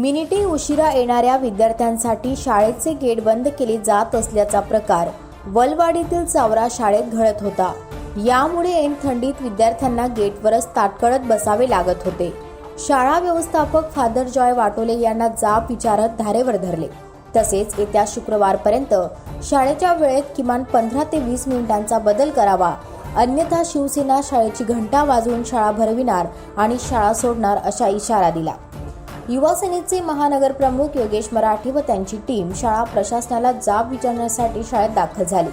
मिनिटे उशिरा येणाऱ्या विद्यार्थ्यांसाठी शाळेचे गेट बंद केले जात असल्याचा प्रकार. वलवाडीतील चावरा शाळेत घडत होता. यामुळे ऐन थंडीत विद्यार्थ्यांना गेटवरच ताटकळत बसावे लागत होते. शाळा व्यवस्थापक फादर जॉय वाटोले यांना जाब विचारत धारेवर धरले. तसेच येत्या शुक्रवारपर्यंत शाळेच्या वेळेत किमान पंधरा ते वीस मिनिटांचा बदल करावा. अन्यथा शिवसेना शाळेची घंटा वाजवून शाळा भरविणार आणि शाळा सोडणार अशा इशारा दिला. युवा सेनेचे महानगर प्रमुख योगेश मराठे व त्यांची टीम शाळा प्रशासनाला जाब विचारण्यासाठी शाळेत दाखल झाली.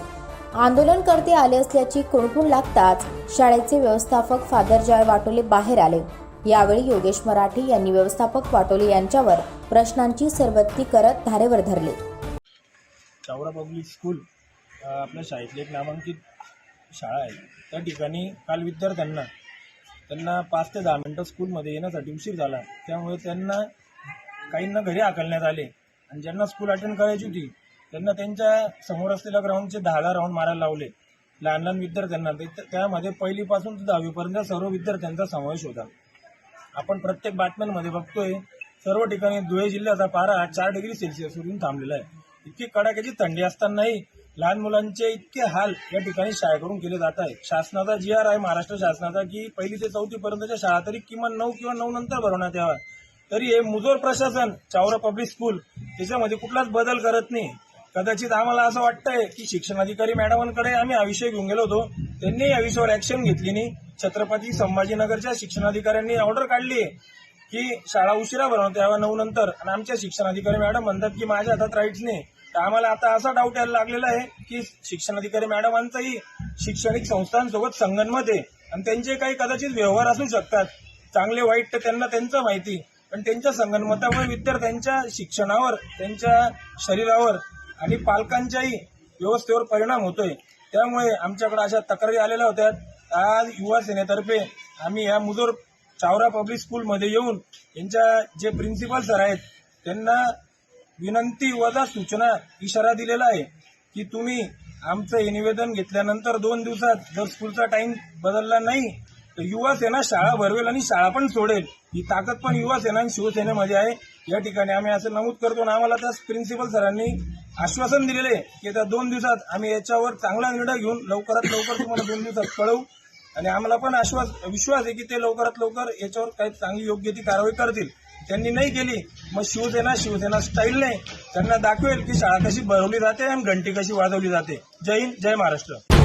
आंदोलनकर्ते आले असल्याची कुणकुण लागताच शाळेचे व्यवस्थापक फादर जॉय वाटोले बाहेर आले. यावेळी योगेश मराठे यांनी व्यवस्थापक वाटोले यांच्यावर प्रश्नांची सरबत्ती करत धारेवर धरले. चावडा पब्लिक स्कूल आपल्या शाळेतली एक नामांकित शाळा आहे. त्या ठिकाणी काल विद्यार्थ्यांना त्यांना पाच ते दहा मिनटं स्कूलमध्ये येण्यासाठी उशीर झाला. त्यामुळे त्यांना काहींना घरी आकलण्यात आले. आणि ज्यांना स्कूल अटेंड करायची होती त्यांना त्यांच्यासमोर असलेल्या ग्राउंडचे दहा दहा राऊंड मारायला लावले. लहान लहान विद्यार्थ्यांना ते- त्यामध्ये पहिलीपासून ते दहावीपर्यंत सर्व विद्यार्थ्यांचा समावेश होता. आपण प्रत्येक बातम्यांमध्ये बघतोय सर्व ठिकाणी धुळे जिल्ह्याचा पारा चार डिग्री सेल्सिअसवरून थांबलेला आहे. इतकी कडाक्याची थंडी असतानाही लहान मुलांचे इतके हाल या ठिकाणी शाळेकडून केले जात आहे शासनाचा जी आर आहे महाराष्ट्र शासनाचा की पहिली ते चौथी पर्यंतच्या शाळा तरी किमान नऊ किंवा नऊ नंतर भरवण्यात यावा तरी हे मुजोर प्रशासन चावरा पब्लिक स्कूल त्याच्यामध्ये कुठलाच बदल करत नाही. कदाचित आम्हाला असं वाटतंय की शिक्षणाधिकारी मॅडमांकडे आम्ही हा विषय घेऊन गेलो होतो. त्यांनी या विषयावर ऍक्शन घेतली नाही. छत्रपती संभाजीनगरच्या शिक्षणाधिकाऱ्यांनी ऑर्डर काढली आहे की शाळा उशिरा भरवण्यात यावा नऊ नंतर. आणि आमच्या शिक्षणाधिकारी मॅडम म्हणतात की माझ्या हातात राईट्स नाही. तर आम्हाला आता असा डाऊट यायला लागलेला आहे की शिक्षणाधिकारी मॅडमांचाही शैक्षणिक संस्थांसोबत संगनमत आहे. आणि त्यांचे काही कदाचित व्यवहार असू शकतात. चांगले वाईट तर त्यांना त्यांचं माहिती. पण त्यांच्या संगनमतामुळे विद्यार्थ्यांच्या शिक्षणावर त्यांच्या शरीरावर आणि पालकांच्याही व्यवस्थेवर परिणाम होतोय. त्यामुळे आमच्याकडे अशा तक्रारी आलेल्या होत्या. आज युवा सेनेतर्फे आम्ही या मुजोर चावरा पब्लिक स्कूलमध्ये येऊन यांच्या जे प्रिन्सिपल सर आहेत त्यांना विनंती वजा सूचना इशारा दिलेला आहे की तुम्ही आमचं हे निवेदन घेतल्यानंतर दोन दिवसात जर स्कूलचा टाइम बदलला नाही तर युवा सेना शाळा भरवेल आणि शाळा पण सोडेल. ही ताकद पण युवा सेना आणि शिवसेनेमध्ये आहे. या ठिकाणी आम्ही असं नमूद करतो आणि आम्हाला त्याच प्रिन्सिपल सरांनी आश्वासन दिलेले आहे की त्या दोन दिवसात आम्ही याच्यावर चांगला निर्णय घेऊन लवकरात लवकर तुम्हाला दोन दिवसात कळवू. आणि आम्हाला पण आश्वास विश्वास आहे की ते लवकरात लवकर याच्यावर काही चांगली योग्य ती कारवाई करतील. त्यांनी नाही केली. मग शिवसेना शिवसेना नाही. त्यांना दाखवेल की शाळा कशी भरवली जाते आणि घंटी कशी वाजवली जाते. जय हिंद जय महाराष्ट्र.